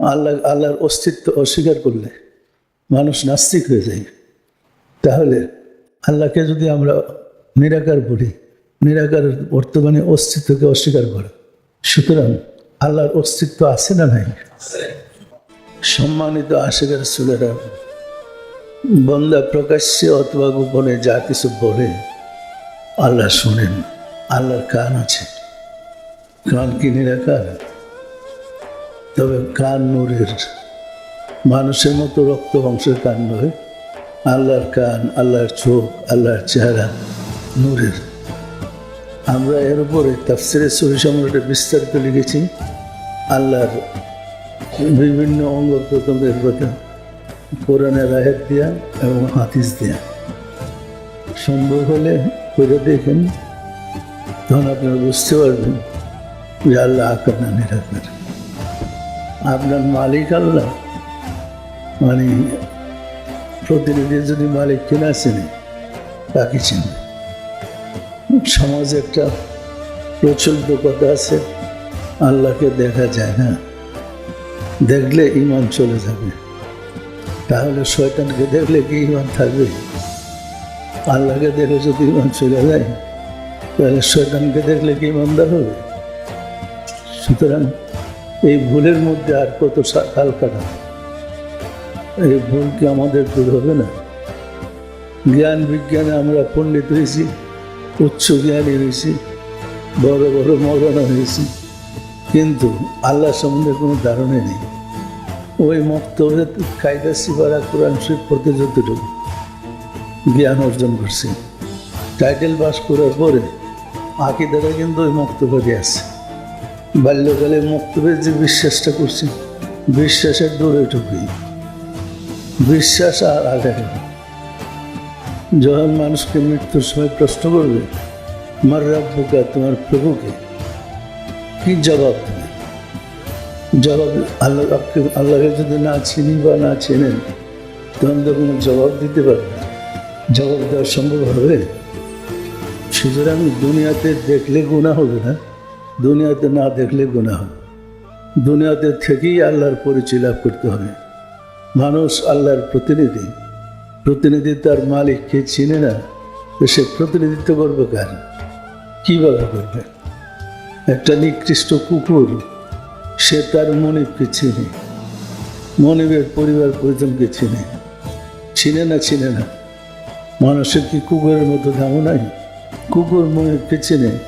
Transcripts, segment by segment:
আল্লাহ, আল্লাহর অস্তিত্ব অস্বীকার করলে মানুষ নাস্তিক হয়ে যায়। তাহলে আল্লাহকে যদি আমরা নিরাকার বলি নিরাকারের বর্তমানে অস্তিত্বকে অস্বীকার করে। সুতরাং আল্লাহর অস্তিত্ব আছে না নাই? সম্মানিত আশেখার সুলেরা বন্দা প্রকাশ্যে অথবা গোপনে যা কিছু বলে, আল্লাহ শোনেন, আল্লাহর কান আছে। কান কি নিরাকার? তবে কান নূরের মানুষের মতো রক্ত বংশের কান নয়। আল্লাহর কান, আল্লাহর চোখ, আল্লাহর চেহারা নূরের। আমরা এর উপরে তাফসিরের সহি সম্রাটে বিস্তারিত লিখেছি। আল্লাহর বিভিন্ন অঙ্গ প্রত্যঙ্গের কথা কোরআনের আয়াত দিয়া এবং হাতিস দিয়া। সম্ভব হলে করে দেখেন। তখন আপনারা বুঝতে পারবেন যে আল্লাহ আকার না নিরাকার। আপনার মালিক আল্লাহ। মানে প্রতিনিধি যদি মালিক কিনা চেনে, তাকে চিনে। সমাজে একটা প্রচলিত কথা আছে, আল্লাহকে দেখা যায় না দেখলে ইমান চলে যাবে। তাহলে শয়তানকে দেখলে কি ইমান থাকবে? আল্লাহকে দেখলে যদি ইমান চলে যায়, তাহলে শয়তানকে দেখলে কি ইমানদার হবে? সুতরাং এই ভুলের মধ্যে আর কত কাল কাটা এই ভুল কি আমাদের দূর হবে না? জ্ঞান বিজ্ঞানে আমরা পণ্ডিত হয়েছি, উচ্চ জ্ঞানী হয়েছি, বড় বড় মৌলানা হয়েছি, কিন্তু আল্লাহ সম্বন্ধে কোনো ধারণা নেই। ওই মক্তবে কায়দা সিবারা কোরআন শরীফ পড়তে যতটুকু জ্ঞান অর্জন করছি। টাইটেল পাস করার পরে আকিদারা কিন্তু ওই মক্তব্যে আছে। বাল্যকালে মক্তবের যে বিশ্বাসটা করছি, বিশ্বাসের দূরে ঢুকি। বিশ্বাস আর আগে যখন মানুষকে মৃত্যুর সময় প্রশ্ন করবে, মার রাব্বুকা তোমার প্রভুকে কি? জবাব দেবে? জবাব আল্লাহ আল্লাহকে যদি না চিনি বা না চেনেন, তখন তো কোনো জবাব দিতে পারবে জবাব দেওয়া সম্ভব হবে? সুতরাং দুনিয়াতে দেখলে গুণা হবে না। দুনিয়াতে না দেখলে গুণা হবে দুনিয়াতে থেকেই আল্লাহর পরিচয় লাভ করতে হবে। মানুষ আল্লাহর প্রতিনিধি। প্রতিনিধি তার মালিককে চিনে না, তো সে প্রতিনিধিত্ব করবে কার? কীভাবে করবে? একটা নিকৃষ্ট কুকুর, সে তার মনিবকে চিনে। মনিবের পরিবার পরিজনকে চিনে। চিনে না চিনে না। মানুষের কি কুকুরের মতো দামও নাই? কুকুর মনিবকে চিনে।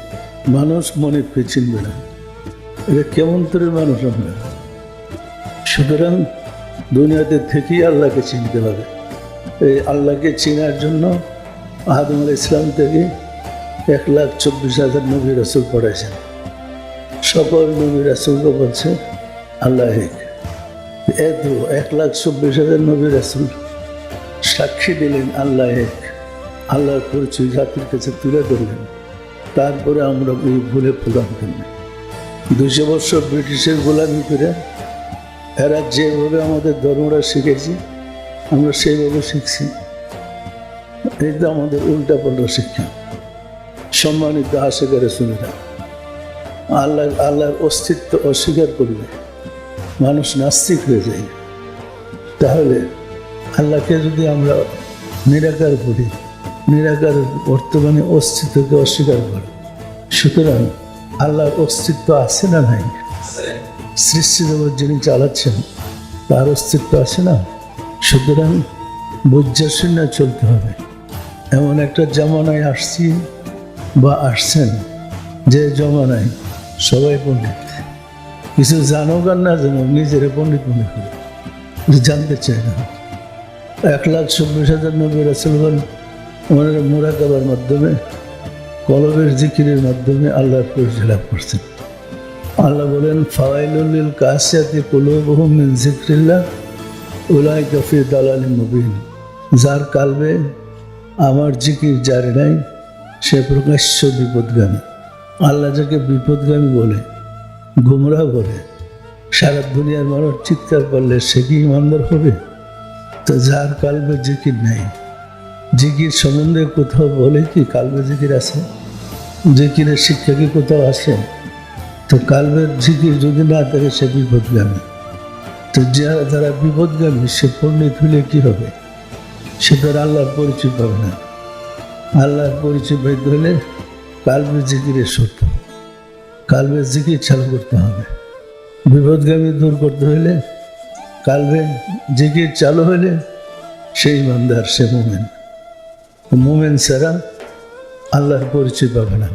মানুষ মনিবকে চিনবে না। এটা কেমন করে মানুষ আমরা সুতরাং দুনিয়াতে থেকেই আল্লাহকে চিনতে হবে। এই আল্লাহকে চেনার জন্য আল ইসলাম থেকে এক লাখ চব্বিশ হাজার নবী রাসুল পড়াইছেন সকল নবী রাসুলকে বলছে, আল্লাহ এত এক লাখ চব্বিশ হাজার নবী রাসুল সাক্ষী দিলেন, আল্লাহ এক। আল্লাহর পরিচয় জাতির কাছে তুলে ধরলেন। তারপরে আমরা এই ভুলে প্রদান করলেন দুশো বছর ব্রিটিশের গোলামি করে এরা যেভাবে আমাদের ধর্মটা শিখেছি, আমরা সেইভাবে শিখছি। তো আমাদের উল্টা পাল্টা শিক্ষা। সম্মানিত আশেখারে শুনেরা আল্লাহ আল্লাহর অস্তিত্ব অস্বীকার করলে মানুষ নাস্তিক হয়ে যায়। তাহলে আল্লাহকে যদি আমরা নিরাকার বলি নিরাকার বর্তমানে অস্তিত্বকে অস্বীকার করে। সুতরাং আল্লাহর অস্তিত্ব আছে না নাই? সৃষ্টি জগৎ যিনি চালাচ্ছেন, তার অস্তিত্ব আছে না? সুতরাং বুঝাশূন্য চলতে হবে। এমন একটা জমানায় আসছি বা আসছেন যে জমানায় সবাই পণ্ডিত। কিছু জানুক আর না জানুক, নিজেরা পণ্ডিত মনে করে। জানতে চায় না। এক লাখ চব্বিশ হাজার নব্বই রাসুলগণ ওনারা মোরাকাবার মাধ্যমে, কলবের জিকিরের মাধ্যমে আল্লাহর পরিচয় লাভ করছেন। আল্লাহ বলেন, ফাওয়াইলুল কাসিয়াতি কুলুবুহুম মিন যিকরিল্লাহ উলাই কফি দালাল মুবিন। যার কালবে আমার জিকির জারি নাই, সে প্রকাশ্য বিপদগামী। আল্লাহ যাকে বিপদগামী বলে গুমরা বলে, সারা দুনিয়ার মানুষ চিৎকার করলে সে কি ইমানদার হবে? তো যার কালবে জিকির নাই জিকির সম্বন্ধে কোথাও বলে কি কালবে জিকির আছে? জিকিরের শিক্ষা কি কোথাও আছে? তো কালবের জিকির যদি না থাকে, সে বিপদগামী। তো যারা যারা বিপদগামী, সে পণ্ডিত হলে কি হবে? সে তো আল্লাহর পরিচয় পাবে না। আল্লাহর পরিচয় পেতে হলে কালবে জিকিরের সত্য কালবে জিকির চালু করতে হবে। বিপদগামী দূর করতে হলে কালবে জিকির চালু হলে সেই ইমানদার, সে মোমেন। মোমেন ছাড়া আল্লাহর পরিচয় পাবে না।